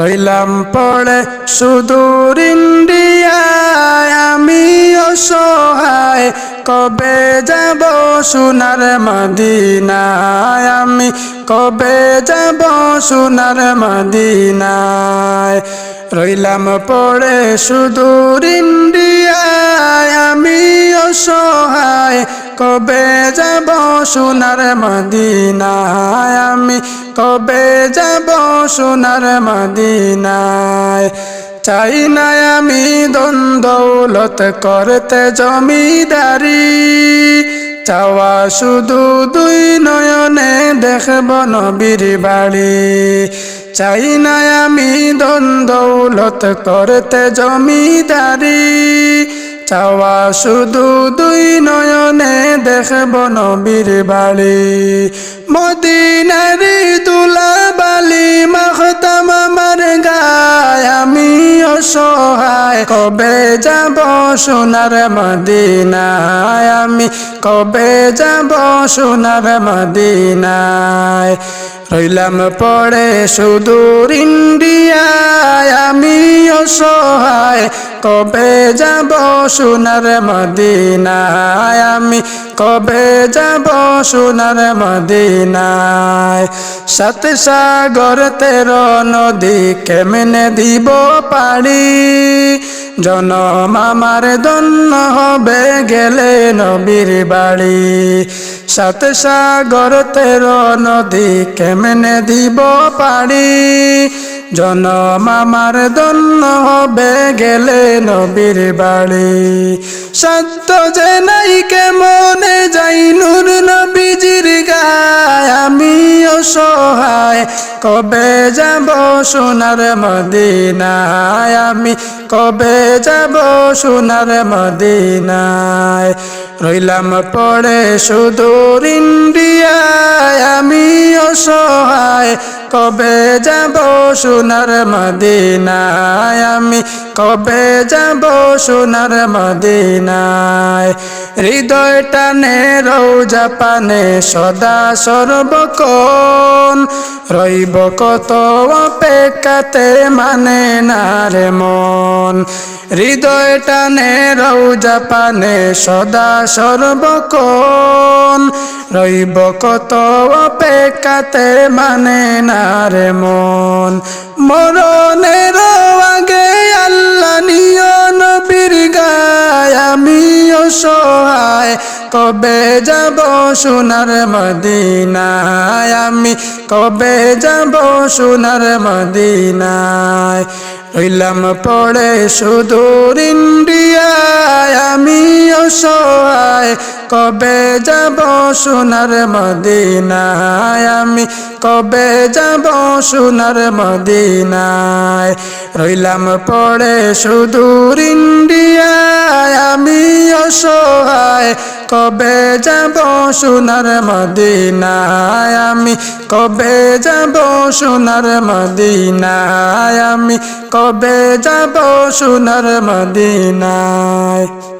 রইলাম পড়ে সুদূর ইন্ডিয়ায় আমি অসহায়, কবে যাব সোনার মদিনায়? আমি কবে যাব সোনার মদিনায়? রইলাম, পড়ে সুদূর ইন্ডিয়ায় আমি অসহায় কবে যাব সোনার মদিনায়? আমি কবে যাব সোনার মদিনায়? চাই না আমি দ্বন্দ্বলত করতে জমিদারি। চাওয়া শুধু দুই নয়নে দেখব নবীর বাড়ি। চাই না আমি দ্বন্দ্বলত করতে জমিদারি। চাওয়া শুধু দুই নয়নে দেখব নবীর বাড়ি মদিনারি তুলা বালি মাখতাম আমার গায়। আমি অসহায়, কবে যাব সোনার মদিনায়? আমি কবে যাব সোনার মদিনায়? রইলাম পড়ে সুদূর ইন্ডিয়ায়। আমি অসহায় কবে যাব সোনার মদিনায়? আমি কবে যাব সোনার মদিনায়? সাত সাগর তের নদী কেমনে দিব পাড়ি? জনম আমার দন্য হবে গেলে নবীর বাড়ি। সাত সাগর তের নদী কেমনে দিব পাড়ি? জনম আমার দন্য হবে গেলে নবীর বাড়ি। সত্য যে নাই কেমনে যাই নূর নবীজির গায়। আমি অসহায় কবে যাব সোনার মদিনায়? আমি কবে যাব সোনার মদিনায়? রইলাম পড়ে সুদূর ইন্ডিয়ায় আমি অসহায় কবে যাব সোনার মদিনায়? আমি কবে যাব সোনার মদিনায়? হৃদয় টানে রৌজা পানে সদা সর্বকন রইব কত অপেক্ষাতে মানে না রে মন। হৃদয় টানে রৌজা পানে, সদা সর্বকন রইব কত অপেক্ষাতে মানে না রে মন। মরণের আগে আল্লাহ নিয় নবীর গায় আমি অসহায় কবে যাব সোনার মদিনায়? আমি কবে যাব সোনার মদিনায়? রইলাম পড়ে সুদূর ইন্ডিয়ায় আমি অসহায় কবে যাব সোনার মদিনায় আমি কবে যাব সোনার মদিনায়? রইলাম পড়ে সুদূর ইন্ডিয়ায়, আমি অসহায়। কবে যাব সোনার মদিনায়, আমি কবে যাব সোনার মদিনায়, আমি কবে যাব সোনার মদিনায়?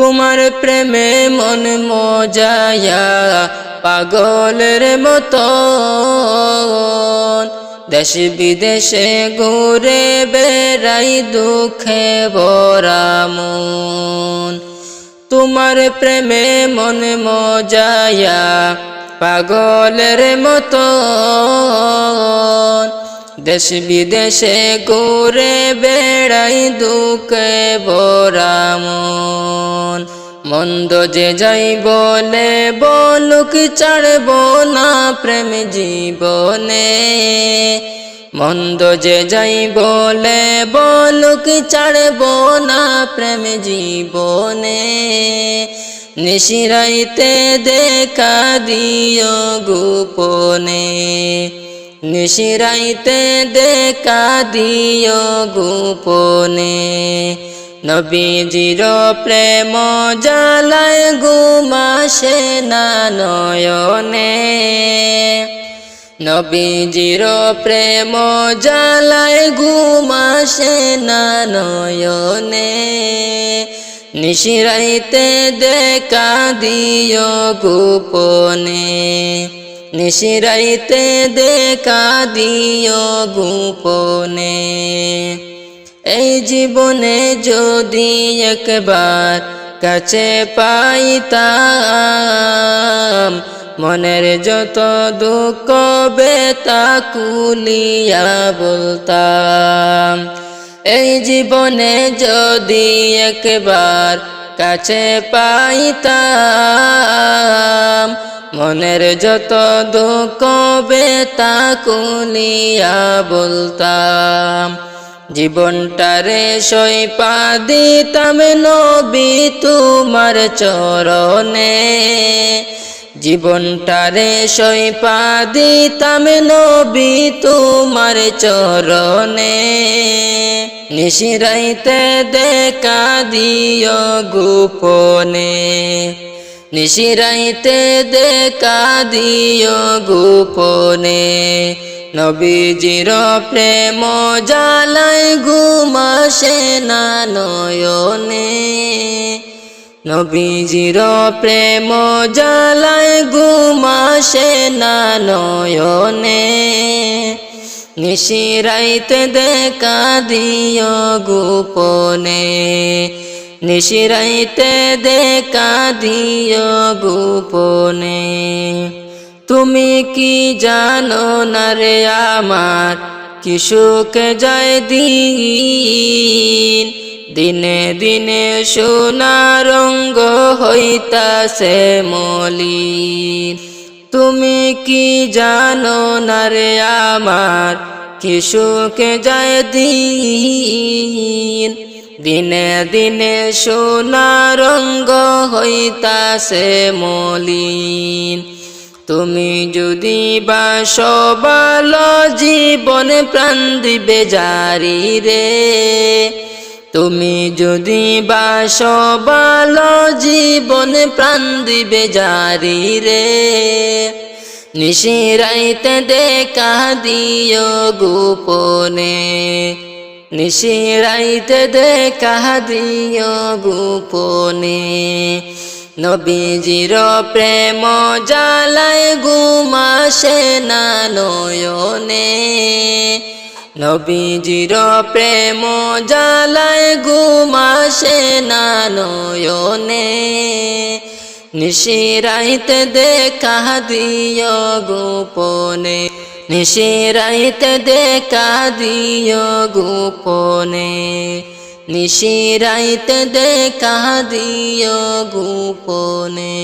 তোমার প্রেমে মন মজায়া পাগলের মতো দেশ বিদেশে ঘুরে বেড়াই দুঃখে বরামন তোমার প্রেমে মন মজায়া পাগলের মতো দেশ বিদেশে ঘুরে বেড়াই দুঃখে বরামন মন্দ যে যাই বলে, বলুক ছাড়ব না প্রেম জীবনে। মন্দ যে যাই বলে, বলুক ছাড়ব না প্রেম জীবনে। নিশিরাইতে দেখা দিও গোপনে। নিশিরাইতে দেখা দিও গোপনে। নবীজির প্রেম জালায় গুমাসে না নয়নে। নবীজির প্রেম জালায় ঘুমাসে না নয়নে। নিশিরাইতে দেখা দিও গোপনে। নিশিরাইতে দেখা দিও গোপনে। এই জীবনে যদি একবার কাছে পাইতাম, মনের যত দুঃখ বেতা কুলিয়া বলতাম। এই জীবনে যদি একবার কাছে পাইতাম মনের যত দুঃখ বেতা কুলিয়া বলতাম, জীবনটারে সইপা দিতাম নবী তোমার চরণে। জীবনটারে সইপা দিতাম নবী তোমার চরণে। নিশিরাইতে দেখা দিও গোপনে। নিশিরাইতে দেখা দিও গোপনে। নবীজির প্রেম জালাই ঘুমাসে না নয়নে। নবীজির প্রেম জালাই ঘুমাসে না নয়নে। নিশিরাইতে দেখা দিও গোপনে। নিশিরাইতে দেখা দিও গোপনে। তুমি কি জানো না রে আমার কিশুকে যায় দিন? দিনে দিনে সোনা রঙ্গ হইতাছে মলিন। তুমি কি জানো না রে আমার কিশুকে যায় দিন? দিনে দিনে সোনা রঙ্গ হইতাছে মলিন। তুমি যদি বাস ভালো জীবন প্রাণ দিবে জারি রে। তুমি যদি বাস ভালো জীবন প্রাণ দিবে জারি রে। নিশিরাইতে দেখা দিও গোপনে। নিশিরাইতে দেখা দিও গোপনে। নবীজির প্রেম জালায় গুমাসে না নয়নে। নবীজির প্রেম জালায় গুমাসে না নয়নে। নিশিরাইতে দেখা দিও গোপনে। নিশিরাইতে দেখা দিও গোপনে নিশিরাইতে দেখা দিও গোপনে।